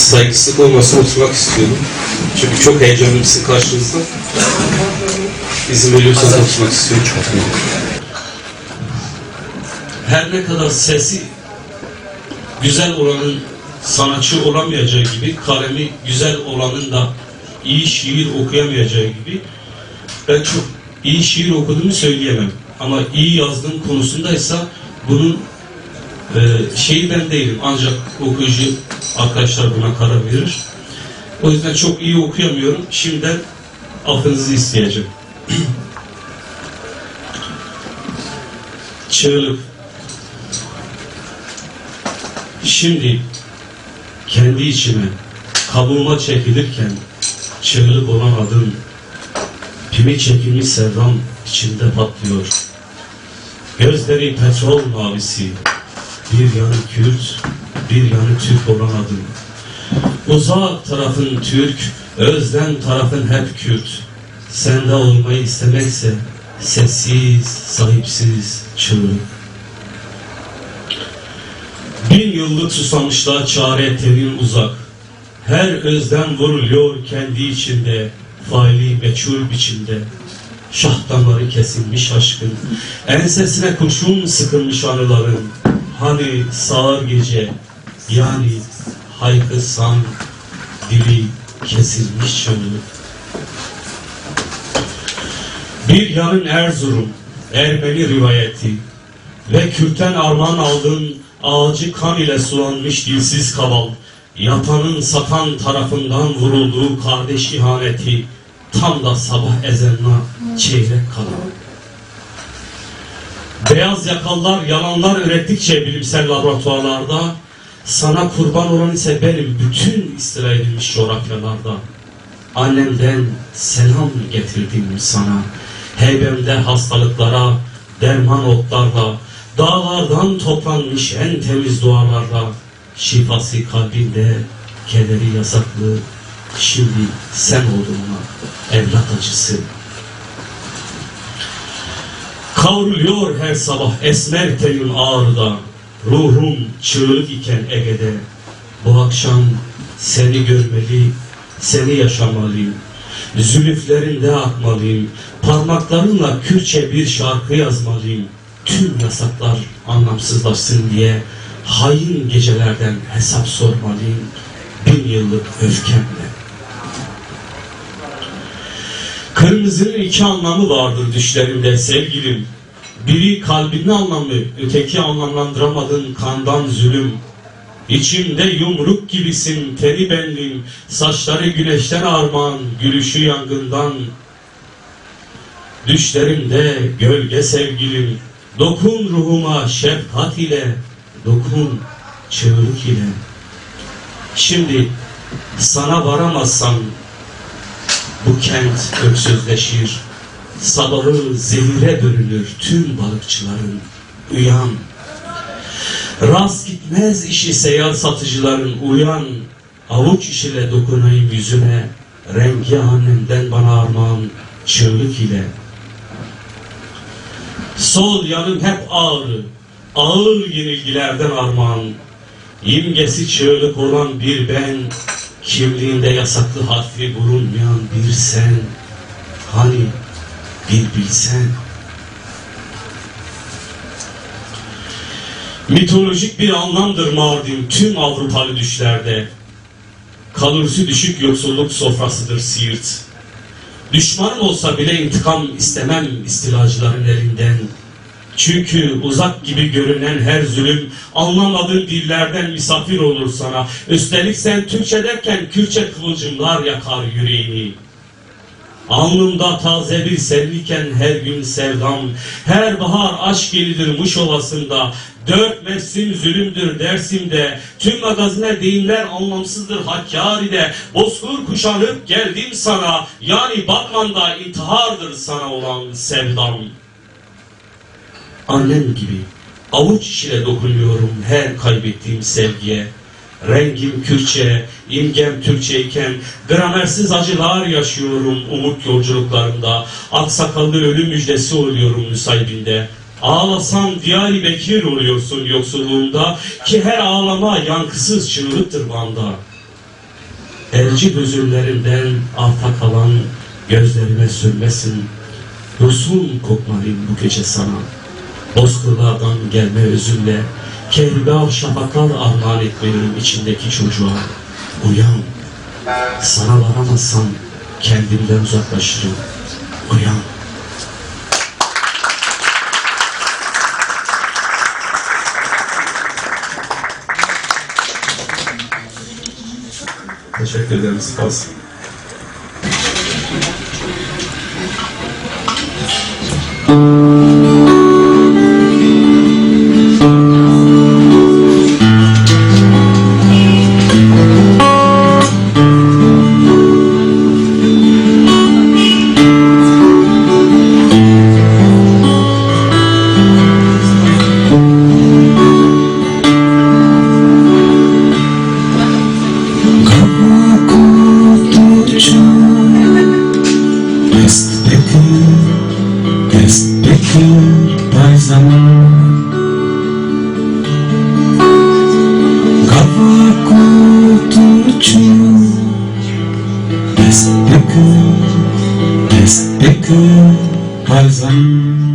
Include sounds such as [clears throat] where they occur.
saygısızlık olmasın oturmak istiyorum. Çünkü çok heyecanlıyım sizin karşınızda. İzin veriyorsanız oturmak istiyorum. her ne kadar sesi güzel olanın sanatçı olamayacağı gibi kalemi güzel olanın da iyi şiir okuyamayacağı gibi ben çok iyi şiir okuduğumu söyleyemem. Ama iyi yazdığım konusundaysa bunun e, şeyi ben değilim. Ancak okuyucu arkadaşlar buna karar verir. O yüzden çok iyi okuyamıyorum. Şimdiden affınızı isteyeceğim. [clears throat] Çığlık Şimdi kendi içime kabuğuma çekilirken çığlık olan adım pimi çekilmiş sevdam içimde patlıyor. Gözleri petrol mavisi bir yanı Kürt bir yanı Türk olan adım. Uzak tarafın Türk, özlem tarafın hep Kürt. Sende olmayı istemekse sessiz, sahipsiz çığlık. Bin yıllık susamışlığa çare terin uzak. Her özlem vuruluyor kendi içinde, faili meçhul biçimde. Şah damarı kesilmiş aşkın, ensesine kurşun sıkılmış anıların. Hani sağır gece, yani haykırsan dili kesilmiş çığlık. Bir yanın Erzurum, Ermeni rivayeti ve Kürt'ten armağan aldığın ağacı kan ile sulanmış dilsiz kaval, yapanın satan tarafından vurulduğu kardeş ihaneti, tam da sabah ezanına çeyrek kala. Beyaz yakallar yalanlar ürettikçe bilimsel laboratuvarlarda, sana kurban olan ise benim bütün istila edilmiş coğrafyalarda. Annemden selam getirdim sana. Heybemde hastalıklara derman otlarla, dağlardan toplanmış en temiz dualarla, şifası kalbinde, kederi yasaklı, şimdi sen oldun ona evlat acısı. Kavruluyor her sabah esmer tenin ağrıda, ruhum çığlık iken Ege'de. Bu akşam seni görmeli, seni yaşamalıyım. Zülüflerinde akmalıyım. Parmaklarımla Kürtçe bir şarkı yazmalıyım. Tüm yasaklar anlamsızlaşsın diye hain gecelerden hesap sormalıyım. Bin yıllık öfkemle. Kırmızının iki anlamı vardır düşlerimde sevgilim. Biri kalbinin anlamı, öteki anlamlandıramadığın kandan zulüm. İçimde yumruk gibisin teni benliğim, saçları güneşten armağan, gülüşü yangından. Düşlerimde gölge sevgilim, dokun ruhuma şefkat ile, dokun çığlık ile. Şimdi sana varamazsam bu kent öksüzleşir, sabahı zehire bölünür tüm balıkçıların. Uyan, rast gitmez işi seyyar satıcıların. Uyan, avuç işiyle dokunayım yüzüne, rengi annemden bana armağan, çığlık ile. Sol yanım hep ağrı, ağır yenilgilerden armağan. İmgesi çığlık olan bir ben, kimliğinde yasaklı harfi bulunmayan bir sen. Hani bir bilsen. Mitolojik bir anlamdır Mardin tüm Avrupalı düşlerde. Kalorisi düşük yoksulluk sofrasıdır Siirt. Düşman olsa bile intikam istemem istilacıların elinden. Çünkü uzak gibi görünen her zulüm anlamadığın dillerden misafir olur sana. Üstelik sen Türkçe derken Kürtçe kıvılcımlar yakar yüreğini. Alnımda taze bir sevliken her gün sevdam, her bahar aşk gelidir Muş Ovası'nda, dört mevsim zulümdür Dersim'de, tüm magazine deyimler anlamsızdır Hakkari'de, bozkur kuşanıp geldim sana, yani Batman'da intihardır sana olan sevdam. Annem gibi avuç içine dokunuyorum her kaybettiğim sevgiye. Rengim Kürtçe, imgem Türkçe iken gramersiz acılar yaşıyorum umut yolculuklarında. Aksakallı ölüm müjdesi oluyorum müsaibinde. Ağlasam Diyari Bekir oluyorsun yoksulluğunda ki her ağlama yankısız çığlıktır banda. Elci gözüllerinden arta kalan gözlerime sürmesin. Yosun kokmalıyım bu gece sana. Bozkırlardan gelme özümle Kehribar şafaklar armağan etmeliyim içindeki çocuğa. Uyan. Sana varamazsam kendimden uzaklaşırım. Uyan. Teşekkür ederim. Spas. Jest Piekły pajzan